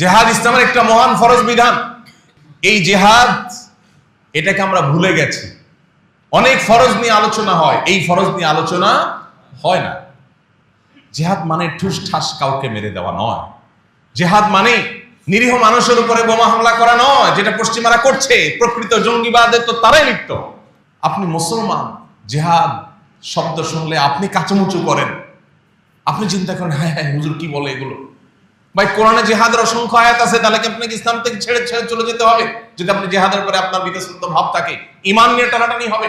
জেহাদ ইসলামের একটা মহান ফরজ বিধান। এই জেহাদ, এটাকে আমরা ভুলে গেছি। অনেক ফরজ নিয়ে আলোচনা হয়, এই ফরজ নিয়ে আলোচনা হয় না। জেহাদ মানে ঠুস ঠাস কাউকে মেরে দেওয়া নয়। জেহাদ মানে নিরীহ মানুষের উপরে বোমা হামলা করা নয়, যেটা পশ্চিমারা করছে। প্রকৃত জঙ্গিবাদে তো তারাই লিপ্ত। আপনি মুসলমান, জেহাদ শব্দ শুনলে আপনি কাচুমুচু করেন। আপনি চিন্তা করেন হ্যাঁ হ্যাঁ হুজুর কি বলে এগুলো? ভাই, কোরআনে জেহাদের অসংখ্য আয়াত আছে, তাহলে কি আপনাকে ইসলাম থেকে ছেড়ে ছেড়ে চলে যেতে হবে? যদি আপনি জেহাদের পরে আপনার বিতশ্রদ্ধ ভাব থাকে ইমান নিয়ে টানাটানি হবে।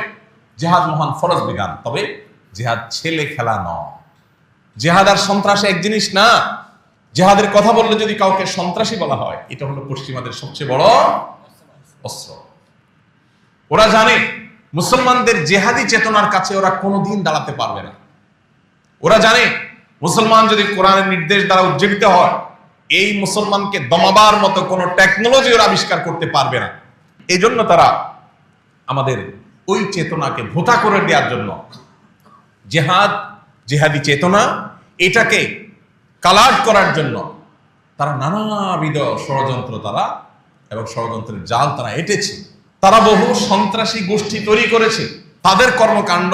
জেহাদ মহান ফরজ বিধান, তবে জেহাদ ছেলে খেলা নয়। জেহাদ আর সন্ত্রাস এক জিনিস না। জেহাদের কথা বললে যদি কাউকে সন্ত্রাসী বলা হয়, এটা হলো পশ্চিমাদের সবচেয়ে বড় অস্ত্র। ওরা জানে, মুসলমানদের জেহাদি চেতনার কাছে ওরা কোনোদিন দাঁড়াতে পারবে না। ওরা জানে, মুসলমান যদি কোরআনের নির্দেশ দ্বারা উজ্জীবিত হয় এই মুসলমানকে দমাবার মতো কোনো টেকনোলজি ওরা আবিষ্কার করতে পারবে না। এই জন্য তারা আমাদের ওই চেতনাকে ভোতা করে দেওয়ার জন্য জেহাদ, জেহাদি চেতনা, এটাকে কালাট করার জন্য তারা নানাবিধ ষড়যন্ত্র তারা এবং ষড়যন্ত্রের জাল তারা এঁটেছে। তারা বহু সন্ত্রাসী গোষ্ঠী তৈরি করেছে। তাদের কর্মকাণ্ড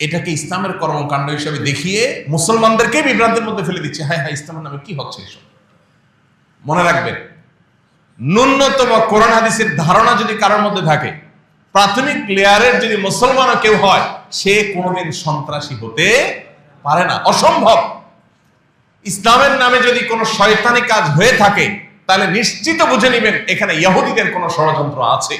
এটাকে ইসলামের কর্মকাণ্ড হিসেবে দেখিয়ে মুসলমানদেরকে বিভ্রান্তির মধ্যে ফেলে দিচ্ছে। হ্যাঁ হ্যাঁ ইসলামের নামে কি হচ্ছে এসব? মনে রাখবেন ন্যূনতম কোরআন হাদিসের ধারণা যদি কারোর মধ্যে থাকে, প্রাথমিক লেয়ারের যদি মুসলমানও কেউ হয়, সে কোনোদিন সন্ত্রাসী হতে পারে না। অসম্ভব। ইসলামের নামে যদি কোনো শয়তানি কাজ হয়ে থাকে, তাহলে নিশ্চিত বুঝে নেবেন এখানে ইহুদিদের কোনো ষড়যন্ত্র আছে।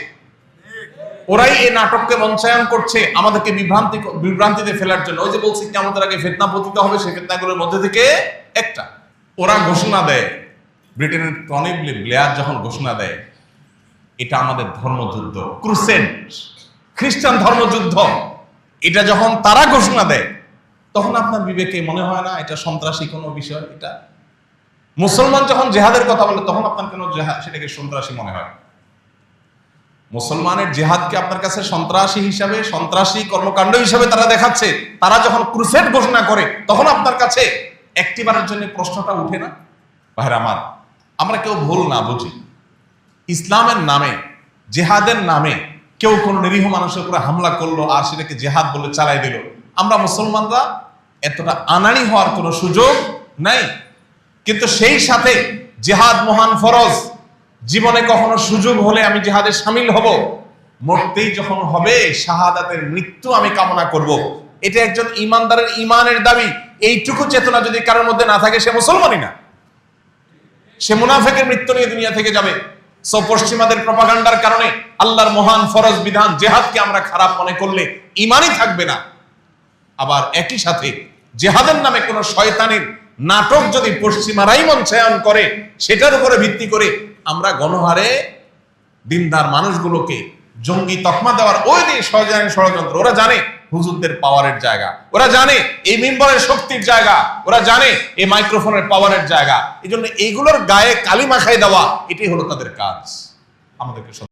ওরাই এই নাটককে মঞ্চায়ন করছে, আমাদেরকে বিভ্রান্তি বিভ্রান্তিতে ফেলার জন্য। ওই যে বলছি আমাদের আগে ফেতনা পতিত হবে সেই ফেতনাগুলোর মধ্যে থেকে একটা। ওরা ঘোষণা দেয় ব্রিটেনের টনি ব্লেয়ার যখন ঘোষণা দেয়, এটা আমাদের ধর্মযুদ্ধ, ক্রুসেড, খ্রিস্টান ধর্মযুদ্ধ, এটা যখন তারা ঘোষণা দেয়, তখন আপনার বিবেকে মনে হয় না এটা সন্ত্রাসী কোনো বিষয়, এটা? মুসলমান যখন জেহাদের কথা বলে, তখন আপনার কেন জেহাদ সেটাকে সন্ত্রাসী মনে হয় মুসলমানের জেহাদকে আপনার কাছে সন্ত্রাসী হিসাবে, সন্ত্রাসী কর্মকাণ্ড হিসাবে তারা দেখাচ্ছে। তারা যখন ক্রুসেড ঘোষণা করে, তখন আপনার কাছে একটিবারের জন্য প্রশ্নটা উঠে না? ভাইর আমার আমরা কেউ ভুল না বুঝি। ইসলামের নামে, জেহাদের নামে কেউ কোনো নিরীহ মানুষের উপরে হামলা করল আর সেটাকে জেহাদ বলে চালাই দিল। আমরা মুসলমানরা এতটা আনাড়ি হওয়ার কোনো সুযোগ নাই। কিন্তু সেই সাথে জেহাদ মহান ফরজ। জীবনে কখনো সুযোগ হলে আমি জেহাদে সামিল হব। মরতেই যখন হবে, শাহাদাতের মৃত্যু আমি কামনা করব। এটা একজন ইমানদারের ইমানের দাবি। এইটুকু চেতনা যদি কারোর মধ্যে না থাকে, সে মুসলমানই না। সে মুনাফেকের মৃত্যু নিয়ে দুনিয়া থেকে যাবে। সো পশ্চিমাদের প্রপাগান্ডার কারণে আল্লাহর মহান ফরজ বিধান জেহাদকে আমরা খারাপ মনে করলে ইমানই থাকবে না। আবার একই সাথে জেহাদের নামে কোন শয়তানের নাটক যদি পশ্চিমারাই মঞ্চায়ন করে, সেটার উপরে ভিত্তি করে আমরা গণহারে দিনদার মানুষগুলোকে জঙ্গি তকমা দেওয়ার ওই সহজানি ষড়যন্ত্র। ওরা জানে হুজুরদের পাওয়ারের জায়গা। ওরা জানে এই মিম্বরের শক্তির জায়গা, ওরা জানে এই মাইক্রোফোনের পাওয়ারের জায়গা। এই জন্য এইগুলোর গায়ে কালি মাখাই দেওয়া, এটাই হলো তাদের কাজ। আমাদেরকে